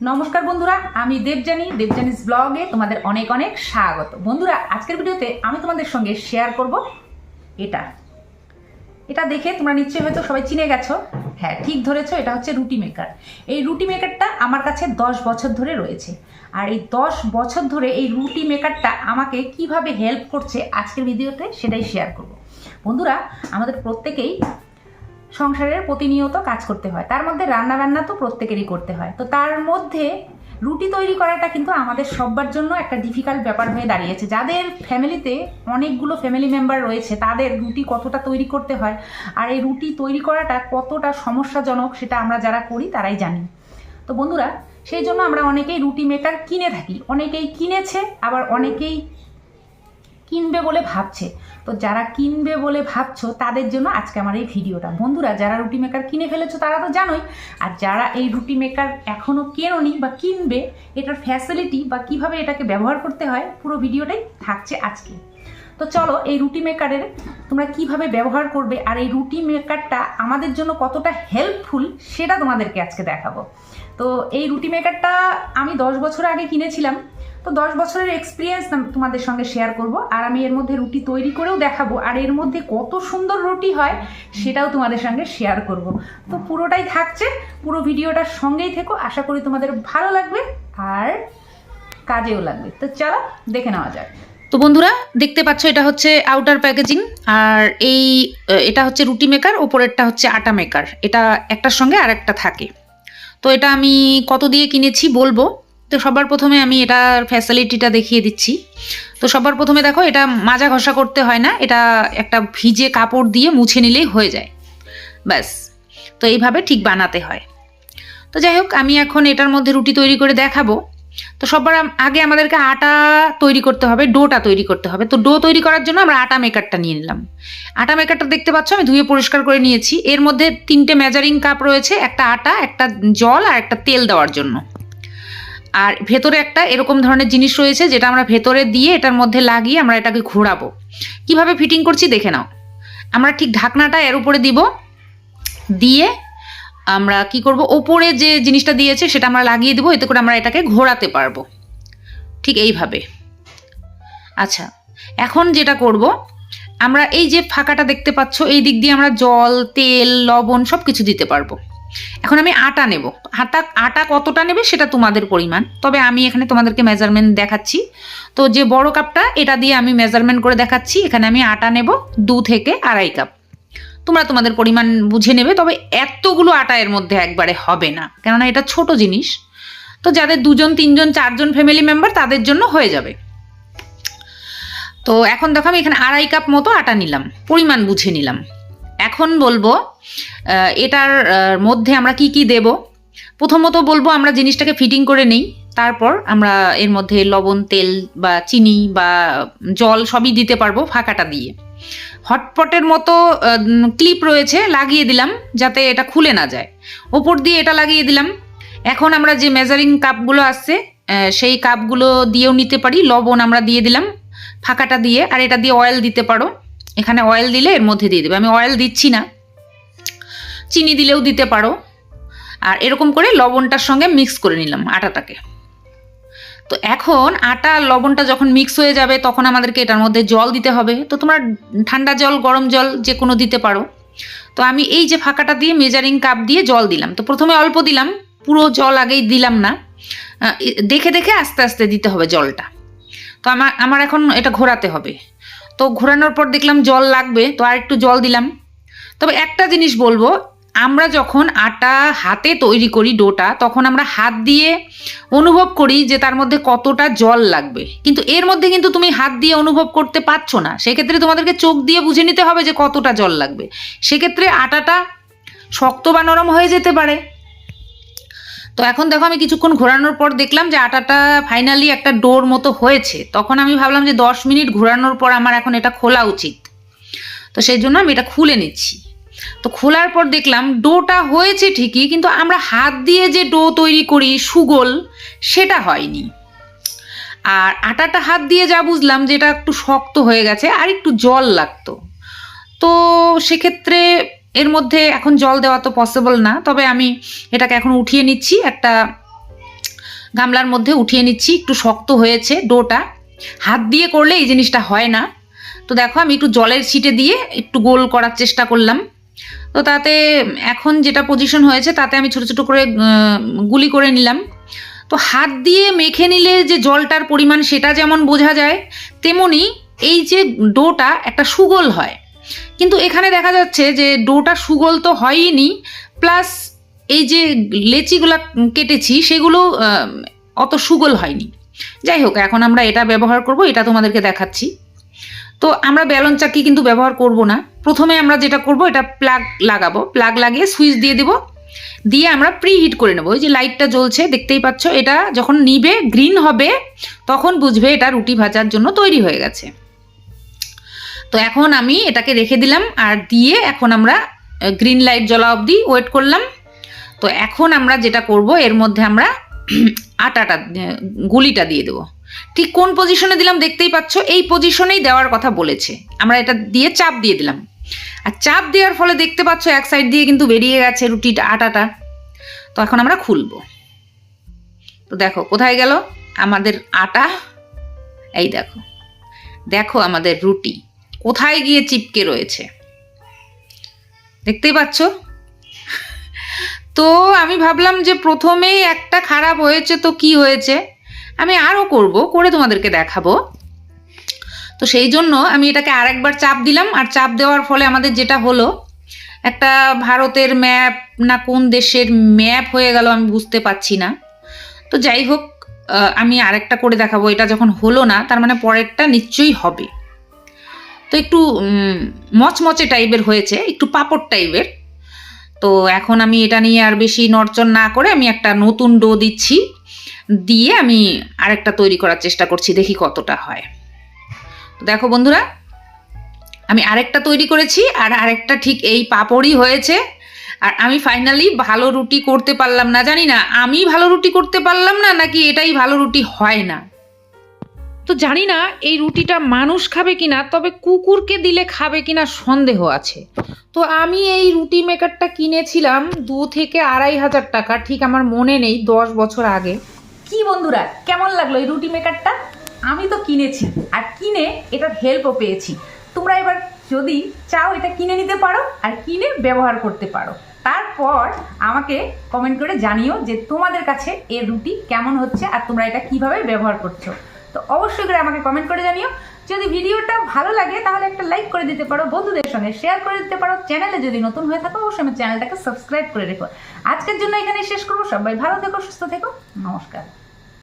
নমস্কার বন্ধুরা, আমি দেবজানি দেবজানিস ব্লগে তোমাদের অনেক অনেক স্বাগত। বন্ধুরা, আজকের ভিডিওতে আমি তোমাদের সঙ্গে শেয়ার করব এটা। এটা দেখে তোমরা নিশ্চয়ই হয়তো সবাই চিনে গেছো। হ্যাঁ ঠিক ধরেছো, এটা হচ্ছে রুটি মেকার এই রুটি মেকারটা আমার কাছে দশ বছর ধরে রয়েছে। আর এই দশ বছর ধরে এই রুটি মেকারটা আমাকে কীভাবে হেল্প করছে আজকের ভিডিওতে সেটাই শেয়ার করব। বন্ধুরা, আমাদের প্রত্যেকেই সংসারের প্রতিনিয়ত কাজ করতে হয়। তার মধ্যে রান্না বান্না তো প্রত্যেকেরই করতে হয়। তো তার মধ্যে রুটি তৈরি করাটা কিন্তু আমাদের সবার জন্য একটা ডিফিকাল্ট ব্যাপার হয়ে দাঁড়িয়েছে। যাদের ফ্যামিলিতে অনেকগুলো ফ্যামিলি মেম্বার রয়েছে, তাদের রুটি কতটা তৈরি করতে হয় আর এই রুটি তৈরি করাটা কতটা সমস্যাজনক সেটা আমরা যারা করি, তারাই জানি। তো বন্ধুরা, সেই জন্য আমরা অনেকেই রুটি মেকার কিনে থাকি। অনেকেই কিনেছে, আবার অনেকেই কিনবে বলে ভাবছে। তো যারা কিনবে বলে ভাবছ, তাদের জন্য আজকে আমার এই ভিডিওটা। বন্ধুরা, যারা রুটি মেকার কিনে ফেলেছো, তারা তো জানোই, আর যারা এই রুটি মেকার এখনও কেননি বা কিনবে, এটার ফ্যাসিলিটি বা কীভাবে এটাকে ব্যবহার করতে হয়, পুরো ভিডিওটাই থাকছে আজকে। তো চলো এই রুটি মেকারের তোমরা কীভাবে ব্যবহার করবে আর এই রুটি মেকারটা আমাদের জন্য কতটা হেল্পফুল সেটা তোমাদেরকে আজকে দেখাবো। তো এই রুটি মেকারটা আমি দশ বছর আগে কিনেছিলাম। তো দশ বছরের এক্সপিরিয়েন্স তোমাদের সঙ্গে শেয়ার করব আর আমি এর মধ্যে রুটি তৈরি করেও দেখাবো আর এর মধ্যে কত সুন্দর রুটি হয় সেটাও তোমাদের সঙ্গে শেয়ার করব। তো পুরোটাই থাকছে, পুরো ভিডিওটার সঙ্গেই থেকো, আশা করি তোমাদের ভালো লাগবে আর কাজেও লাগবে। তো চলো দেখে নেওয়া যাক। তো বন্ধুরা, দেখতে পাচ্ছ এটা হচ্ছে আউটার প্যাকেজিং আর এই এটা হচ্ছে রুটি মেকার ওপরেরটা হচ্ছে আটা মেকার এটা একটার সঙ্গে আর একটা থাকে। তো এটা আমি কত দিয়ে কিনেছি বলব? তো সবার প্রথমে আমি এটার ফ্যাসিলিটিটা দেখিয়ে দিচ্ছি। তো সবার প্রথমে দেখো, এটা মাজা ঘষা করতে হয় না, এটা একটা ভিজে কাপড় দিয়ে মুছে নিলেই হয়ে যায়। ব্যাস, তো এইভাবে ঠিক বানাতে হয়। তো যাই হোক, আমি এখন এটার মধ্যে রুটি তৈরি করে দেখাবো। তো সবার আগে আমাদেরকে আটা তৈরি করতে হবে, ডোটা তৈরি করতে হবে। তো ডো তৈরি করার জন্য আমরা আটা মেকারটা নিয়ে নিলাম। আটা মেকারটা দেখতে পাচ্ছ, আমি ধুয়ে পরিষ্কার করে নিয়েছি। এর মধ্যে তিনটে মেজারিং কাপ রয়েছে, একটা আটা, একটা জল আর একটা তেল দেওয়ার জন্য। আর ভেতরে একটা এরকম ধরনের জিনিস রয়েছে, যেটা আমরা ভেতরে দিয়ে এটার মধ্যে লাগিয়ে আমরা এটাকে ঘোরাবো। কীভাবে ফিটিং করছি দেখে নাও। আমরা ঠিক ঢাকনাটা এর উপরে দিব, দিয়ে আমরা কি করব? ওপরে যে জিনিসটা দিয়েছে সেটা আমরা লাগিয়ে দেবো, এতে করে আমরা এটাকে ঘোরাতে পারব। ঠিক এইভাবে। আচ্ছা এখন যেটা করব, আমরা এই যে ফাঁকাটা দেখতে পাচ্ছ, এই দিক দিয়ে আমরা জল, তেল, লবণ সব কিছু দিতে পারব। এখন আমি আটা নেব। আটা আটা কতটা নেবে সেটা তোমাদের পরিমাণ। তবে আমি এখানে তোমাদেরকে মেজারমেন্ট দেখাচ্ছি। তো যে বড় কাপটা, এটা দিয়ে আমি মেজারমেন্ট করে দেখাচ্ছি। এখানে আমি আটা নেব দু থেকে আড়াই কাপ। তোমরা তোমাদের পরিমাণ বুঝে নেবে, তবে এতগুলো আটা এর মধ্যে একবারে হবে না। কেননা এটা ছোট জিনিস। তো যাদের দুজন, তিনজন, চারজন ফ্যামিলি মেম্বার তাদের জন্য হয়ে যাবে। তো এখন দেখো আমি এখানে আড়াই কাপ মতো আটা নিলাম, পরিমাণ বুঝে নিলাম। এখন বলব এটার মধ্যে আমরা কি কি দেব? প্রথমত বলব আমরা জিনিসটাকে ফিটিং করে নেই, তারপর আমরা এর মধ্যে লবণ, তেল বা চিনি বা জল সবই দিতে পারব ফাঁকাটা দিয়ে। হটপটের মতো ক্লিপ রয়েছে, লাগিয়ে দিলাম যাতে এটা খুলে না যায়। ওপর দিয়ে এটা লাগিয়ে দিলাম। এখন আমরা যে মেজারিং কাপগুলো আসছে সেই কাপগুলো দিয়েও নিতে পারি। লবণ আমরা দিয়ে দিলাম ফাঁকাটা দিয়ে, আর এটা দিয়ে অয়েল দিতে পারো। এখানে অয়েল দিলে এর মধ্যে দিয়ে দেবে। আমি অয়েল দিচ্ছি না। চিনি দিলেও দিতে পারো। আর এরকম করে লবণটার সঙ্গে মিক্স করে নিলাম আটাটাকে। তো এখন আটা লবণটা যখন মিক্স হয়ে যাবে, তখন আমাদেরকে এটার মধ্যে জল দিতে হবে। তো তোমরা ঠান্ডা জল, গরম জল যে কোনো দিতে পারো। তো আমি এই যে ফাঁকাটা দিয়ে মেজারিং কাপ দিয়ে জল দিলাম। তো প্রথমে অল্প দিলাম, পুরো জল আগেই দিলাম না। দেখে দেখে আস্তে আস্তে দিতে হবে জলটা। তো আমার আমার এখন এটা ঘোরাতে হবে। তো ঘোরানোর পর দেখলাম জল লাগবে, তো আর একটু জল দিলাম। তবে একটা জিনিস বলব আমরা যখন আটা হাতে তৈরি করি ডোটা, তখন আমরা হাত দিয়ে অনুভব করি যে তার মধ্যে কতটা জল লাগবে। কিন্তু এর মধ্যে কিন্তু তুমি হাত দিয়ে অনুভব করতে পারছ না। সেক্ষেত্রে তোমাদেরকে চোখ দিয়ে বুঝে নিতে হবে যে কতটা জল লাগবে। সেক্ষেত্রে আটাটা শক্ত বা নরম হয়ে যেতে পারে। তো এখন দেখো আমি কিছুক্ষণ ঘোরানোর পর দেখলাম যে আটাটা ফাইনালি একটা ডোর মতো হয়েছে। তখন আমি ভাবলাম যে দশ মিনিট ঘোরানোর পর আমার এখন এটা খোলা উচিত। তো সেই জন্য আমি এটা খুলে নিচ্ছি। তো খোলার পর দেখলাম ডোটা হয়েছে ঠিকই, কিন্তু আমরা হাত দিয়ে যে ডো তৈরি করি সুগোল, সেটা হয়নি। আর আটাটা হাত দিয়ে যা বুঝলাম যে এটা একটু শক্ত হয়ে গেছে, আর একটু জল লাগতো। তো সেক্ষেত্রে এর মধ্যে এখন জল দেওয়া তো পসিবল না, তবে আমি এটাকে এখন উঠিয়ে নিচ্ছি, একটা গামলার মধ্যে উঠিয়ে নিচ্ছি, একটু শক্ত হয়েছে ডোটা। হাত দিয়ে করলে এই জিনিসটা হয় না। তো দেখো আমি একটু জলের ছিটে দিয়ে একটু গোল করার চেষ্টা করলাম। তো তাতে এখন যেটা পজিশন হয়েছে, তাতে আমি ছোট ছোট করে গুলি করে নিলাম। তো হাত দিয়ে মেখে নিলে যে জলটার পরিমাণ সেটা যেমন বোঝা যায়, তেমনি এই যে ডোটা একটা সুগোল হয়। কিন্তু এখানে দেখা যাচ্ছে যে ডোটা সুগোল তো হয়ইনি, প্লাস এই যে লেচিগুলা কেটেছি, সেগুলো অত সুগোল হয়নি। যাই হোক, এখন আমরা এটা ব্যবহার করব, এটা তোমাদেরকে দেখাচ্ছি। তো আমরা ব্যালন চাকি কিন্তু ব্যবহার করব না। প্রথমে আমরা যেটা করব, এটা প্লাগ লাগাবো। প্লাগ লাগিয়ে সুইচ দিয়ে দেব। দিয়ে আমরা প্রি হিট করে নেব। ওই যে লাইটটা জ্বলছে, দেখতেই পাচ্ছ, এটা যখন নিবে, গ্রিন হবে, তখন বুঝবে এটা রুটি ভাজার জন্য তৈরি হয়ে গেছে। তো এখন আমি এটাকে রেখে দিলাম, আর দিয়ে এখন আমরা গ্রিন লাইট জ্বলা অবধি ওয়েট করলাম। তো এখন আমরা যেটা করব, এর মধ্যে আমরা আটাটা গুলিটা দিয়ে দেবো। ঠিক কোন পজিশনে দিলাম দেখতেই পাচ্ছ, এই পজিশনেই দেওয়ার কথা বলেছে। আমরা এটা দিয়ে চাপ দিয়ে দিলাম। আর চাপ দেওয়ার ফলে দেখতে পাচ্ছ এক সাইড দিয়ে কিন্তু বেরিয়ে গেছে রুটিটা আটাটা। তো এখন আমরা খুলবো। তো দেখো, কোথায় গেল? আমাদের আটা। এই দেখো দেখো আমাদের রুটি। কোথায় গিয়ে চিপকে রয়েছে? দেখতেই পাচ্ছ? তো আমি ভাবলাম যে প্রথমেই একটা খারাপ হয়েছে, তো কি হয়েছে? আমি আরও করব, করে তোমাদেরকে দেখাবো। তো সেই জন্য আমি এটাকে আরেকবার চাপ দিলাম, আর চাপ দেওয়ার ফলে আমাদের যেটা হলো, একটা ভারতের ম্যাপ না কোন দেশের ম্যাপ হয়ে গেল আমি বুঝতে পারছি না। তো যাই হোক আমি আরেকটা করে দেখাবো, এটা যখন হলো না, তার মানে পরেরটা নিশ্চয়ই হবে। তো একটু মচমচে টাইপের হয়েছে, একটু পাপড় টাইপের। তো এখন আমি এটা নিয়ে আর বেশি নড়চড় না করে আমি একটা নতুন ডো দিচ্ছি। দিয়ে আমি আরেকটা তৈরি করার চেষ্টা করছি, দেখি কতটা হয়। দেখো বন্ধুরা, আমি আরেকটা তৈরি করেছি আর আরেকটা ঠিক এই পাপড়ই হয়েছে। আর আমি ফাইনালি ভালো রুটি করতে পারলাম না, জানি না আমি ভালো রুটি করতে পারলাম না, নাকি এটাই ভালো রুটি হয় না? তো জানি না এই রুটিটা মানুষ খাবে কিনা, তবে কুকুরকে দিলে খাবে কিনা সন্দেহ আছে। তো আমি এই রুটি মেকারটা কিনেছিলাম দু থেকে আড়াই হাজার টাকা, ঠিক আমার মনে নেই, দশ বছর আগে। কি বন্ধুরা, কেমন লাগল এই রুটি মেকারটা আমি তো কিনেছি, আর কিনে এটার হেল্পও পেয়েছি। তোমরা এবার যদি চাও এটা কিনে নিতে পারো, আর কিনে ব্যবহার করতে পারো। তারপর আমাকে কমেন্ট করে জানিও যে তোমাদের কাছে এর রুটি কেমন হচ্ছে, আর তোমরা এটা কীভাবে ব্যবহার করছ। তো অবশ্যই করে আমাকে কমেন্ট করে জানিও। যদি ভিডিওটা ভালো লাগে, তাহলে একটা লাইক করে দিতে পারো, বন্ধুদের সঙ্গে শেয়ার করে দিতে পারো। চ্যানেলে যদি নতুন হয়ে থাকো, অবশ্যই আমার চ্যানেলটাকে সাবস্ক্রাইব করে রেখো। আজকের জন্য এখানে শেষ করব। সবাই ভালো থেকো, সুস্থ থেকো। নমস্কার।